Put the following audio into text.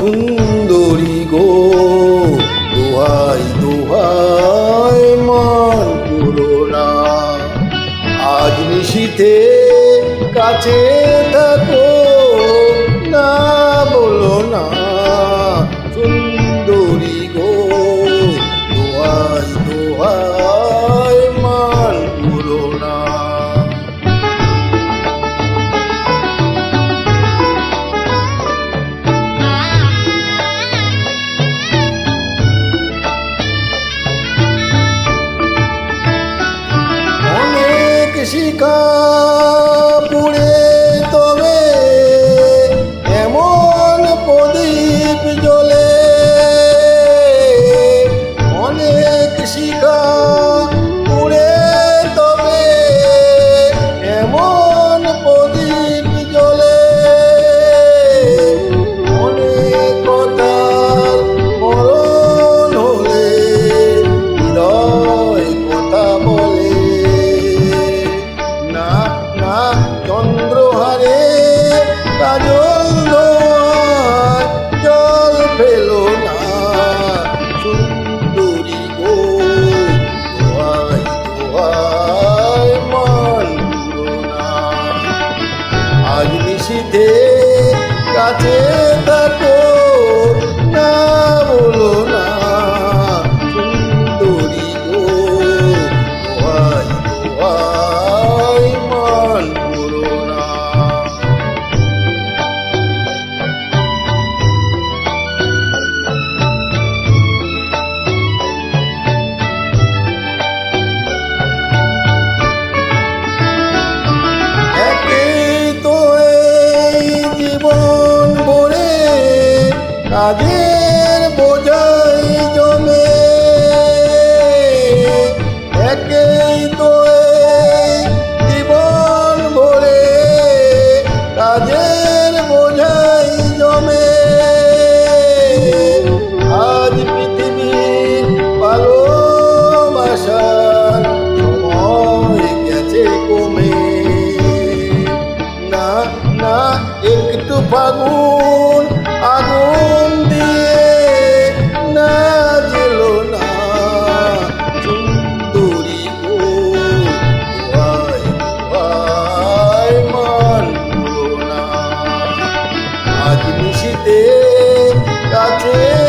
সুন্দরী গো। দোহাই দোহাই মান পুরো না আজ নিশীতে কাছে থাকো না। শিখা পুড়ে তবে এমন প্রদীপ জ্বলে অনেক শিখা মান না আজ নিশীথে কাছে বোঝাই জমে। আজ পৃথিবীর ভালোবাসার সময় গেছে কমে। না না একটু ফাগুন দিতে কাছে